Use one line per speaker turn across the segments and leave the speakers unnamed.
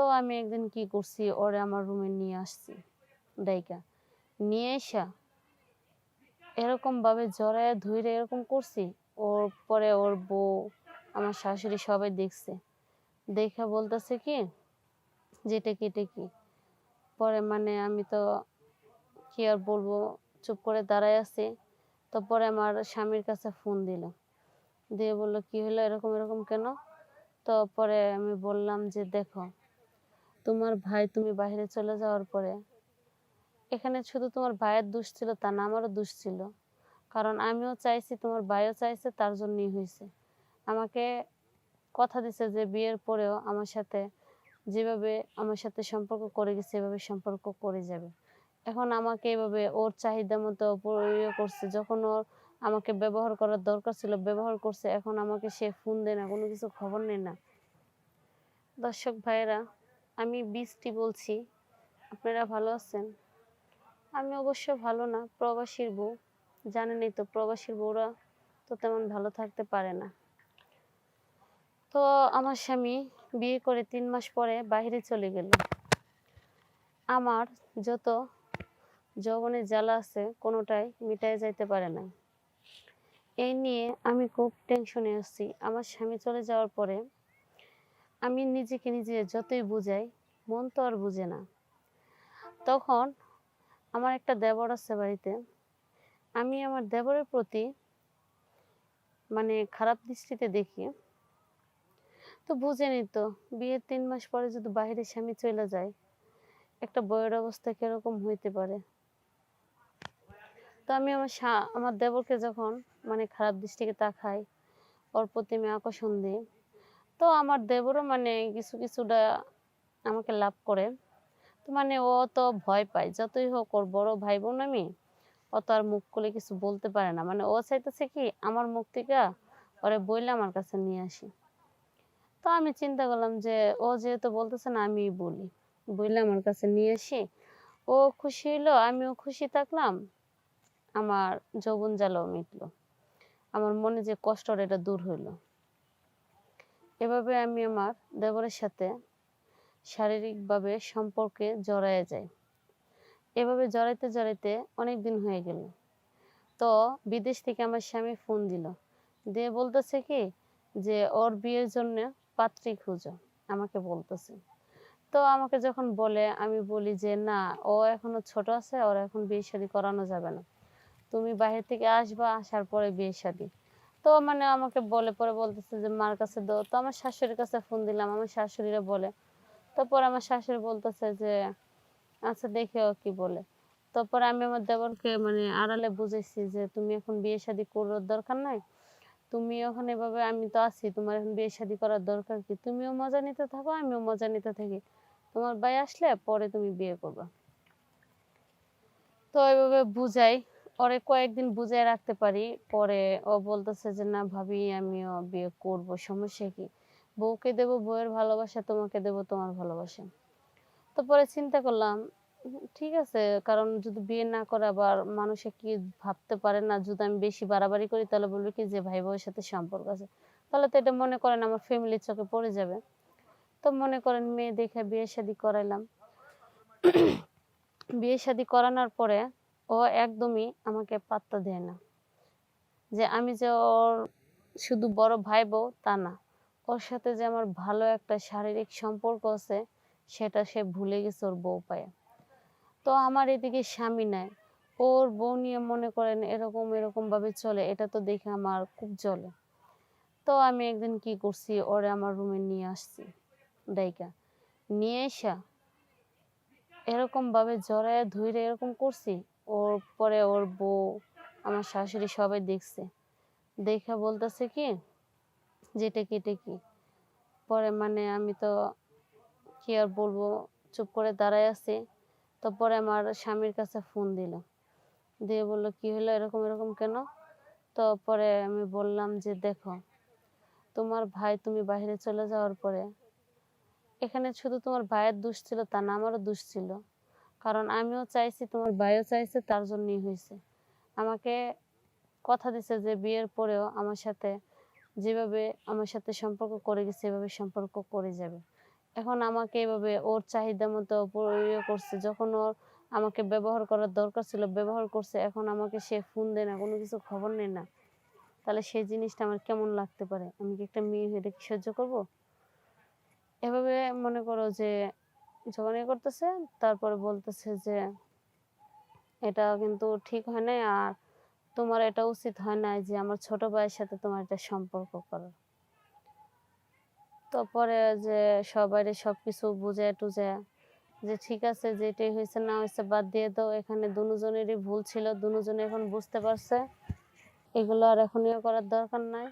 তো আমি একদিন কি করছি, ওরে আমার রুমে নিয়ে আসছি। ডাইকা নিয়ে এসা এরকম ভাবে জড়ায় ধুইরে এরকম করছি, ওর পরে ওর বউ, আমার শাশুড়ি সবাই দেখছে। দেখে বলতেছে কি যেটা কি এটা কি পরে মানে আমি তো কি আর বলব, চুপ করে দাঁড়ায় আছি। তো পরে আমার স্বামীর কাছে ফোন দিল। দিয়ে বলল, কি হলো এরকম এরকম কেন? তো পরে আমি বললাম যে, দেখো তোমার ভাই তুমি বাইরে চলে যাওয়ার পরে, এখানে শুধু তোমার ভাইয়ের দোষ ছিল, তা না, আমারও দোষ ছিল। কারণ আমিও চাইছি, তোমার ভাইও চাইছে, তার জন্যই হয়েছে আমাকে কথা দিছে যে বিয়ের পরেও আমার সাথে যেভাবে, আমার সাথে সম্পর্ক করে গেছে, এভাবে সম্পর্ক করে যাবে। এখন আমাকে এভাবে ওর চাহিদা মতো ইয়ে করছে, যখন ওর আমাকে ব্যবহার করার দরকার ছিল, ব্যবহার করছে, এখন আমাকে সে ফোন দেয় না, কোনো কিছু খবর নেয় না। দর্শক ভাইয়েরা আমি বৃষ্টি বলছি, আপনারা ভালো আছেন? আমি অবশ্য ভালো না, প্রবাসীর বউ। জানেনই তো, প্রবাসীর বউরা তো তেমন ভালো থাকতে পারে না। তো আমার স্বামী বিয়ে করে তিন মাস পরে বাইরে চলে গেল। আমার যত যৌবনের জ্বালা আছে, কোনোটাই মিটায় যাইতে পারে না এই নিয়ে আমি খুব টেনশনে আসছি আমার স্বামী চলে যাওয়ার পরে আমি নিজেকে নিজে যতই বুঝাই মন তো আর বুঝে না। তখন আমার একটা দেবর আছে বাড়িতে। আমি আমার দেবরের প্রতি মানে খারাপ দৃষ্টিতে দেখি। তো বুঝেনি তো, বিয়ের তিন মাস পরে যদি বাইরে স্বামী চলে যায়, একটা বইয়ের অবস্থা কীরকম হইতে পারে? তো আমি আমার আমার দেবরকে যখন মানে খারাপ দৃষ্টিকে তাকাই, ওর প্রতি আমি আকর্ষণ দিই, তো আমার দেবরও মানে কিছু কিছুটা আমাকে লাভ করে। মানে ও তো ভয় পায়, যতই হোক ওর বড় ভাই বোন আমি, ও তো আর মুখ খুলে কিছু বলতে পারে না। মানে ও চাইতেছে কি, আমার মুখ ওরে বইলে আমার কাছে নিয়ে আসি। তো আমি চিন্তা করলাম যে, ও যেহেতু বলতেছে না আমি বলি। বইলে আমার কাছে নিয়ে আসি। ও খুশি হইল, আমিও খুশি থাকলাম। আমার যৌবন জ্বালাও মিটলো। আমার মনে যে কষ্টটা এটা দূর হইল। এভাবে আমি আমার দেবরের সাথে শারীরিকভাবে সম্পর্কে জড়ায় যাই এভাবে জড়াইতে জড়াইতে অনেক দিন হয়ে গেল। তো বিদেশ থেকে আমার স্বামী ফোন দিল। দিয়ে বলতেছে কি যে, ওর বিয়ের জন্য পাত্রী খুঁজো। আমাকে বলতেছে। তো আমাকে যখন বলে, আমি বলি যে, না, ও এখনও ছোট আছে, ওর এখন বিয়ে শাদী করানো যাবে না। তুমি বাইরে থেকে আসবা, আসার পরে বিয়ে শাদী। তো মানে আমাকে বলে, পরে বলতেছে যে, মার কাছে দাও। তো আমার শাশুড়ির কাছে ফোন দিলাম। আমার শাশুড়িরা বলে তারপর আমার শাশুড়ি বলতেছে যে আচ্ছা দেখে ও কি বলে। তারপর আমি আমার দেবরকে মানে আড়ালে বুঝেছি যে, তুমি এখন বিয়ে শাদী করার দরকার নাই। তুমি এখন এভাবে, আমি তো আছি, তোমার এখন বিয়ে শাদী করার দরকার কি? তুমিও মজা নিতে থাকো, আমিও মজা নিতে থাকি। তোমার ভাই আসলে পরে তুমি বিয়ে করবা। তো এভাবে বুঝাই ওরে কয়েকদিন বুঝাই রাখতে পারি। পরে ও বলতেছে যে, না ভাবি, আমিও বিয়ে করব, সমস্যা কি? বউকে দেবো, বউয়ের ভালোবাসা তোমাকে দেবো, তোমার ভালোবাসা। তো পরে চিন্তা করলাম, ঠিক আছে, কারণ যদি বিয়ে না করে আবার মানুষে কি ভাবতে পারে না, যদি আমি বেশি বাড়াবাড়ি করি, তাহলে বলবে কি যে, ভাই, বউয়ের সাথে সম্পর্ক আছে। তাহলে তো এটা মনে করেন আমার ফ্যামিলির চোখে পড়ে যাবে। তো মনে করেন মেয়ে দেখে বিয়ে শাদী করাইলাম। বিয়ে শাদী করানোর পরে ও একদমই আমাকে পাত্তা দেয় না। যে, আমি যে ওর শুধু বড় ভাই বউ, তা না। ওর সাথে যে আমার ভালো একটা শারীরিক সম্পর্ক আছে, সেটা সে ভুলে গেছে ওর বউ পায়ে। তো আমার এদিকে স্বামী নাই। ওর বউ নিয়ে মনে করেন এরকম এরকম ভাবে চলে, এটা তো দেখে আমার খুব জ্বলে। তো আমি একদিন কি করছি, ওরে আমার রুমে নিয়ে আসছি, ডাইকা। নিয়ে এসা এরকম ভাবে জড়ায় ধুইরে এরকম করছি, ওর পরে ওর বউ, আমার শাশুড়ি সবাই দেখছে। দেখে বলতেছে কি যেটা কি, এটা কি? পরে মানে আমি তো কি আর বলব, চুপ করে দাঁড়ায় আছি। তো পরে আমার স্বামীর কাছে ফোন দিল। দিয়ে বলল, কি হলো? এরকম এরকম কেন? তো পরে আমি বললাম যে, দেখো, তোমার ভাই তুমি বাইরে চলে যাওয়ার পরে, এখানে শুধু তোমার ভাইয়ের দোষ ছিল, তা না, আমারও দোষ ছিল। কারণ আমিও চাইছি, তোমার ভাইও চাইছে, তার জন্যই হয়েছে। আমাকে কথা দিছে যে, বিয়ের পরেও আমার সাথে যেভাবে আমার সাথে সম্পর্ক করে গেছে, এভাবে সম্পর্ক করে যাবে। এখন আমাকে এভাবে ওর চাহিদা মতো ইয়ে করছে, যখন ওর আমাকে ব্যবহার করার দরকার ছিল, ব্যবহার করছে, এখন আমাকে সে ফোন দেয় না, কোনো কিছু খবর নেয় না। তাহলে সেই জিনিসটা আমার কেমন লাগতে পারে? আমি কি একটা মেয়ে হয়ে কি সহ্য করব? এভাবে মনে করো যে যখন করতেছে, তারপরে বলতেছে যে এটা কিন্তু ঠিক হয় নাই, আর তোমার এটা উচিত হয় না যে আমার ছোট ভাইয়ের সাথে তোমার এটা সম্পর্ক করার তারপরে যে সবাই সব কিছু বুঝে টুঝে যে ঠিক আছে যেটাই হয়েছে না হয়েছে বাদ দিয়ে দাও, এখানে দুজনেরই ভুল ছিল, দুজনে এখন বুঝতে পারছে। এগুলো আর এখন ইয়ে করার দরকার নাই।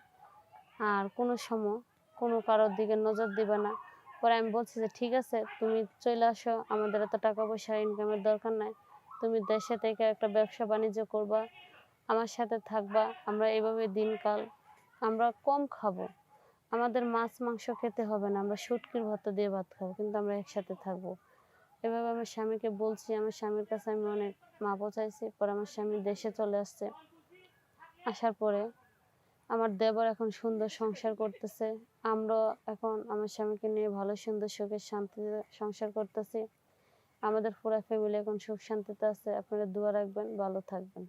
আর কোনো সময় কোনো কারোর দিকে নজর দিবে না। পরে আমি বলছি যে ঠিক আছে, তুমি চলে আসো, আমাদের এত টাকা পয়সা ইনকামের দরকার নাই। তুমি দেশে থেকে একটা ব্যবসা বাণিজ্য করবা। আমার সাথে থাকবা, আমরা এইভাবে দিনকাল, আমরা কম খাব। আমাদের মাছ, মাংস খেতে হবে না, আমরা শুটকির ভর্তা দিয়ে ভাত খাব, কিন্তু আমরা একসাথে থাকব। এভাবে আমার স্বামীকে বলছি, আমার স্বামীর কাছে আমি অনেক মাপও চাইছি, পরে আমার স্বামী দেশে চলে আসছে। আসার পরে আমার দেবর এখন সুন্দর সংসার করতেছে। আমরা এখন আমার স্বামীকে নিয়ে ভালো, সুন্দর সুখের শান্তিতে সংসার করতেছি। আমাদের পুরা ফ্যামিলি এখন সুখ শান্তিতে আছে। আপনারা দোয়া রাখবেন, ভালো থাকবেন।